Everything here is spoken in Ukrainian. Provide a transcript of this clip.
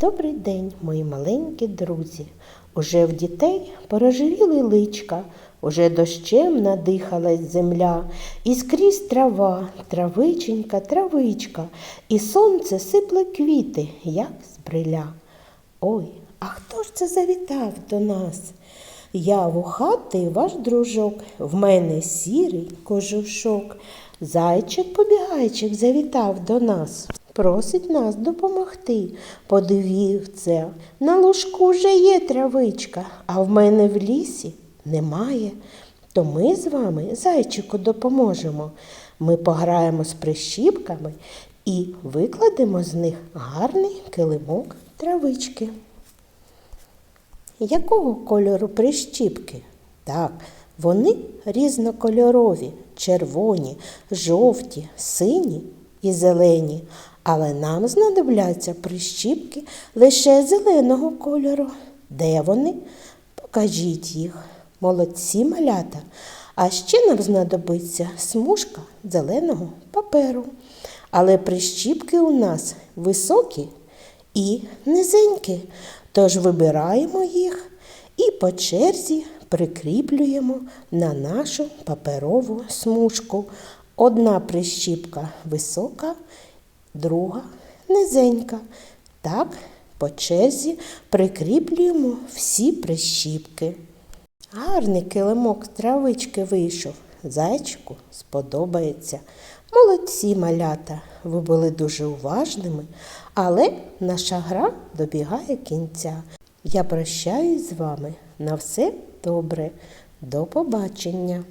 Добрий день, мої маленькі друзі. Уже в дітей порожевіли личка, уже дощем надихалась земля, і скрізь трава, травиченька, травичка, і сонце сипле квіти, як з бриля. Ой, а хто ж це завітав до нас? Я вухатий ваш дружок, в мене сірий кожушок. Зайчик побігайчик завітав до нас. Просить нас допомогти. Подивіться, на ложку вже є травичка, а в мене в лісі немає. То ми з вами зайчику допоможемо. Ми пограємо з прищіпками і викладемо з них гарний килимок травички. Якого кольору прищіпки? Так, вони різнокольорові, червоні, жовті, сині і зелені. Але нам знадобляться прищіпки лише зеленого кольору. Де вони? Покажіть їх. Молодці малята. А ще нам знадобиться смужка зеленого паперу. Але прищіпки у нас високі і низенькі. Тож вибираємо їх і по черзі прикріплюємо на нашу паперову смужку. Одна прищіпка висока, друга низенька. Так, по черзі прикріплюємо всі прищіпки. Гарний килимок травички вийшов. Зайчику сподобається. Молодці малята, ви були дуже уважними, але наша гра добігає кінця. Я прощаюсь з вами на все добре. До побачення!